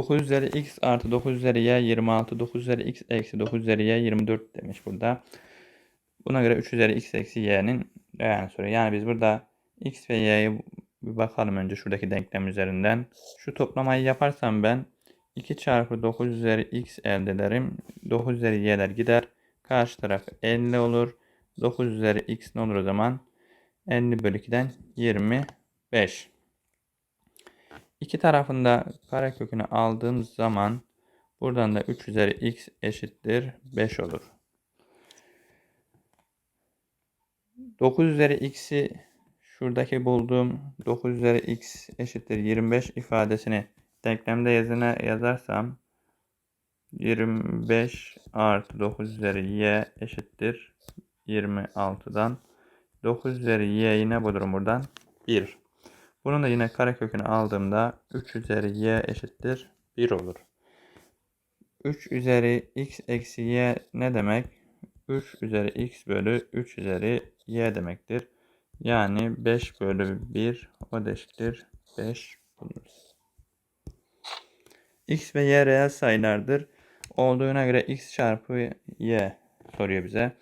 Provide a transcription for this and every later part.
9 üzeri x artı 9 üzeri y 26. 9 üzeri x eksi 9 üzeri y 24 demiş burada. Buna göre 3 üzeri x eksi y'nin değerini soruyor. Yani biz burada x ve y'ye bir bakalım önce şuradaki denklem üzerinden. Şu toplamayı yaparsam ben 2 çarpı 9 üzeri x elde ederim. 9 üzeri y'ler gider. Karşı taraf 50 olur. 9 üzeri x ne olur o zaman? 50 bölü 2'den 25. İki tarafında karekökünü aldığım zaman buradan da 3 üzeri x eşittir 5 olur. 9 üzeri x'i şuradaki bulduğum 9 üzeri x eşittir 25 ifadesini denklemde yazına yazarsam 25 artı 9 üzeri y eşittir 26'dan 9 üzeri y yine bulurum buradan 1. Bunun da yine karekökünü aldığımda 3 üzeri y eşittir 1 olur. 3 üzeri x eksi y ne demek? 3 üzeri x bölü 3 üzeri y demektir. Yani 5 bölü 1 o da eşittir 5 buluruz. x ve y reel sayılardır. Olduğuna göre x çarpı y soruyor bize.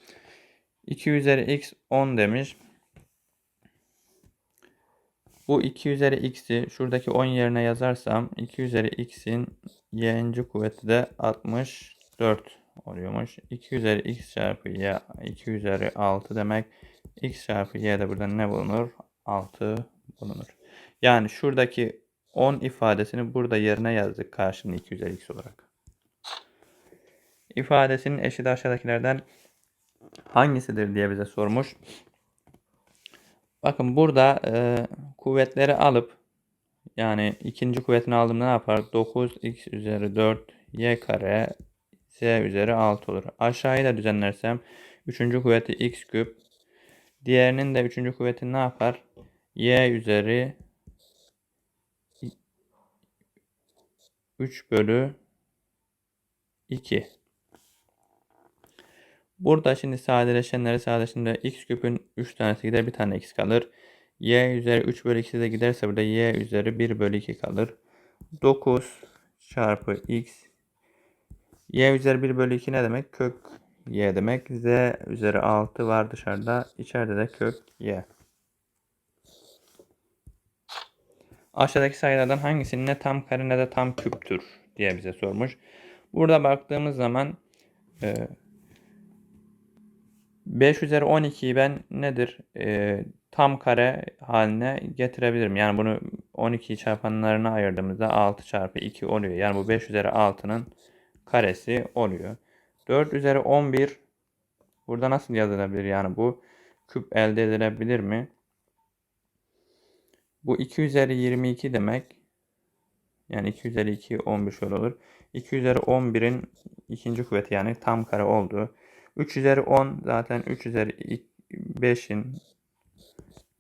2 üzeri x 10 demiş. Bu 2 üzeri x'i şuradaki 10 yerine yazarsam 2 üzeri x'in y'inci kuvveti de 64 oluyormuş. 2 üzeri x çarpı y 2 üzeri 6 demek. x çarpı y de burada ne bulunur? 6 bulunur. Yani şuradaki 10 ifadesini burada yerine yazdık karşılığında 2 üzeri x olarak. İfadesinin eşit aşağıdakilerden hangisidir diye bize sormuş. Bakın burada e, kuvvetleri alıp yani ikinci kuvvetini aldığımda ne yapar? 9x üzeri 4 y kare z üzeri 6 olur. Aşağıyı da düzenlersem üçüncü kuvveti x küp. Diğerinin de üçüncü kuvveti ne yapar? y üzeri 3 bölü 2. Burada şimdi sadeleşenleri sadeleştiğinde x küpün 3 tanesi gider bir tane x kalır. y üzeri 3 bölü 2 de giderse burada y üzeri 1 bölü 2 kalır. 9 çarpı x y üzeri 1 bölü 2 ne demek? Kök y demek. z üzeri 6 var dışarıda. içeride de kök y. Aşağıdaki sayılardan hangisinin ne tam kare ne de tam küptür diye bize sormuş. Burada baktığımız zaman e, 5 üzeri 12'yi ben nedir? E, tam kare haline getirebilirim. Yani bunu 12 çarpanlarına ayırdığımızda 6 çarpı 2 oluyor. Yani bu 5 üzeri 6'nın karesi oluyor. 4 üzeri 11 burada nasıl yazılabilir? Yani bu küp elde edilebilir mi? Bu 2 üzeri 22 demek. Yani 2 üzeri 2 11 şöyle olur. 2 üzeri 11'in ikinci kuvveti yani tam kare oldu. 3 üzeri 10 zaten 3 üzeri 5'in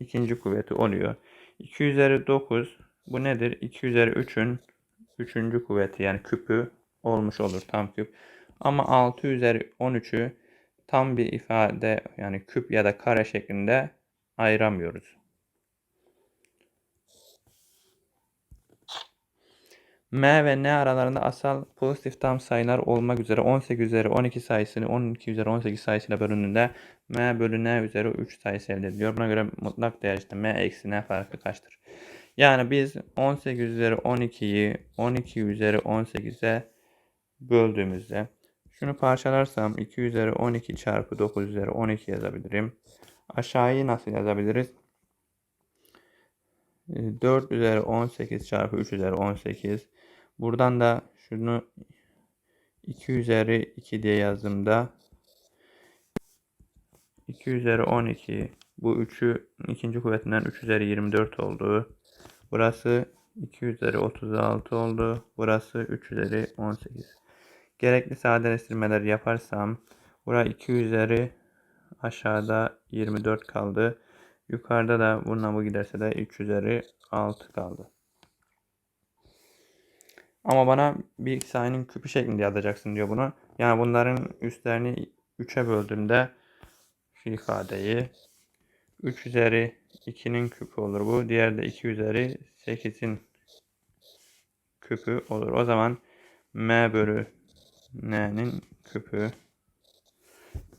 ikinci kuvveti oluyor. 2 üzeri 9 bu nedir? 2 üzeri 3'ün üçüncü kuvveti yani küpü olmuş olur tam küp. Ama 6 üzeri 13'ü tam bir ifade yani küp ya da kare şeklinde ayıramıyoruz. M ve N aralarında asal pozitif tam sayılar olmak üzere 18 üzeri 12 sayısını 12 üzeri 18 sayısıyla bölündüğünde M bölü N üzeri 3 sayısı elde ediliyor. Buna göre mutlak değer işte M eksi N farkı kaçtır? Yani biz 18 üzeri 12'yi 12 üzeri 18'e böldüğümüzde şunu parçalarsam 2 üzeri 12 çarpı 9 üzeri 12 yazabilirim. Aşağıyı nasıl yazabiliriz? 4 üzeri 18 çarpı 3 üzeri 18 Buradan da şunu 2 üzeri 2 diye yazdığımda 2 üzeri 12 bu 3'ü ikinci kuvvetinden 3 üzeri 24 oldu. Burası 2 üzeri 36 oldu. Burası 3 üzeri 18. Gerekli sadeleştirmeler yaparsam bura 2 üzeri aşağıda 24 kaldı. Yukarıda da bununla bu giderse de 3 üzeri 6 kaldı. Ama bana bir sayının küpü şeklinde yazacaksın diyor bunu. Yani bunların üstlerini 3'e böldüğümde şu ifadeyi 3 üzeri 2'nin küpü olur bu. Diğer de 2 üzeri 8'in küpü olur. O zaman m bölü n'nin küpü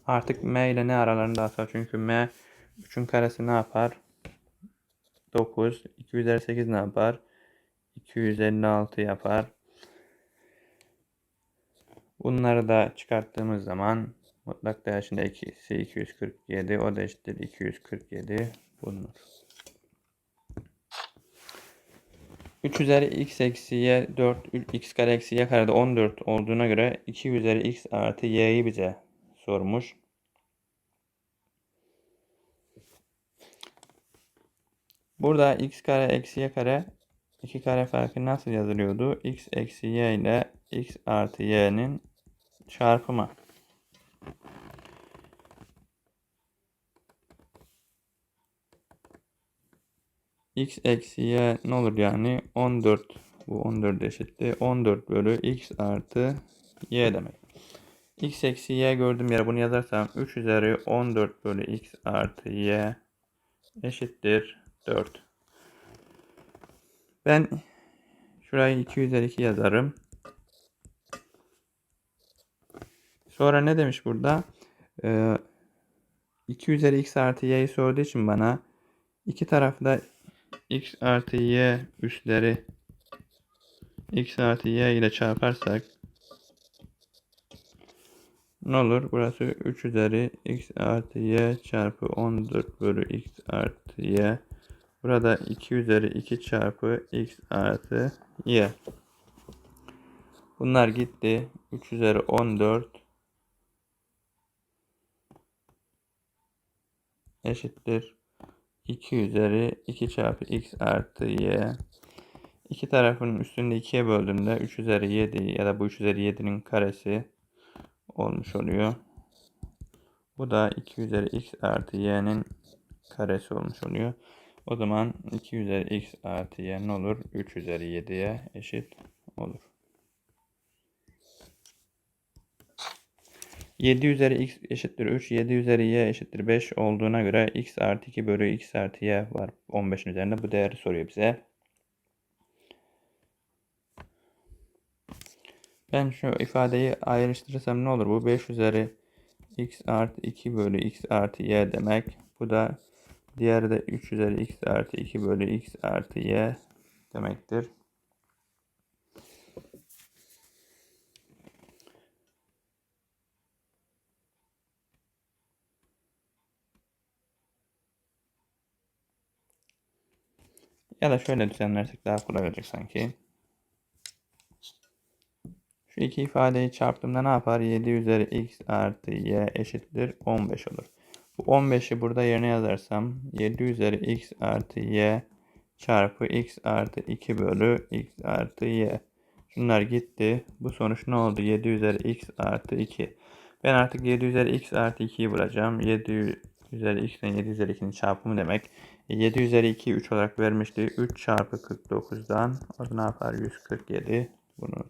artık m ile n aralarında asar. Çünkü m 3'ün karesi ne yapar? 9. 2 üzeri 8 ne yapar? 256 yapar. Bunları da çıkarttığımız zaman mutlak değer içinde ikisi 247 o da eşittir 247 bulunur. 3 üzeri x eksi y 4 x kare eksi y karede 14 olduğuna göre 2 üzeri x artı y'yi bize sormuş. Burada x kare eksi y kare 2 kare farkı nasıl yazılıyordu? x eksi y ile x artı y'nin çarpımı. x eksi y ne olur yani 14 bu 14 eşittir 14 bölü x artı y demek. x eksi y gördüğüm yere bunu yazarsam 3 üzeri 14 bölü x artı y eşittir 4. Ben şurayı 2 üzeri 2 yazarım. Sonra ne demiş burada? Ee, 2 üzeri x artı y'yi sorduğu için bana iki tarafta x artı y üstleri x artı y ile çarparsak ne olur? Burası 3 üzeri x artı y çarpı 14 bölü x artı y. Burada 2 üzeri 2 çarpı x artı y. Bunlar gitti. 3 üzeri 14 eşittir 2 üzeri 2 çarpı x artı y. İki tarafın üstünde 2'ye böldüğümde 3 üzeri 7 ya da bu 3 üzeri 7'nin karesi olmuş oluyor. Bu da 2 üzeri x artı y'nin karesi olmuş oluyor. O zaman 2 üzeri x artı y ne olur? 3 üzeri 7'ye eşit olur. 7 üzeri x eşittir 3, 7 üzeri y eşittir 5 olduğuna göre x artı 2 bölü x artı y var 15'in üzerinde. Bu değeri soruyor bize. Ben şu ifadeyi ayrıştırırsam ne olur? Bu 5 üzeri x artı 2 bölü x artı y demek. Bu da diğeri de 3 üzeri x artı 2 bölü x artı y demektir. Ya da şöyle düzenlersek daha kolay olacak sanki. Şu iki ifadeyi çarptığımda ne yapar? 7 üzeri x artı y eşittir 15 olur. Bu 15'i burada yerine yazarsam 7 üzeri x artı y çarpı x artı 2 bölü x artı y. Şunlar gitti. Bu sonuç ne oldu? 7 üzeri x artı 2. Ben artık 7 üzeri x artı 2'yi bulacağım. 7 üzeri x ile 7 üzeri 2'nin çarpımı demek. 7 üzeri 2 3 olarak vermişti. 3 çarpı 49'dan o ne yapar? 147 bulunur.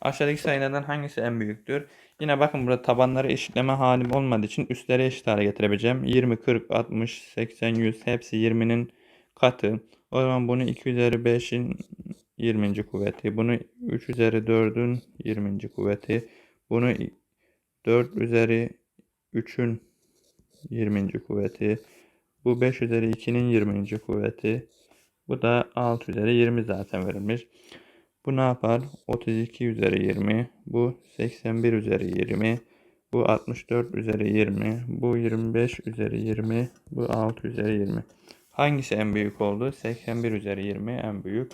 Aşağıdaki sayılardan hangisi en büyüktür? Yine bakın burada tabanları eşitleme halim olmadığı için üstleri eşit hale getirebileceğim. 20, 40, 60, 80, 100 hepsi 20'nin katı. O zaman bunu 2 üzeri 5'in 20. kuvveti. Bunu 3 üzeri 4'ün 20. kuvveti. Bunu 4 üzeri 3'ün 20. kuvveti. Bu 5 üzeri 2'nin 20. kuvveti. Bu da 6 üzeri 20 zaten verilmiş. Bu ne yapar? 32 üzeri 20. Bu 81 üzeri 20. Bu 64 üzeri 20. Bu 25 üzeri 20. Bu 6 üzeri 20. Hangisi en büyük oldu? 81 üzeri 20 en büyük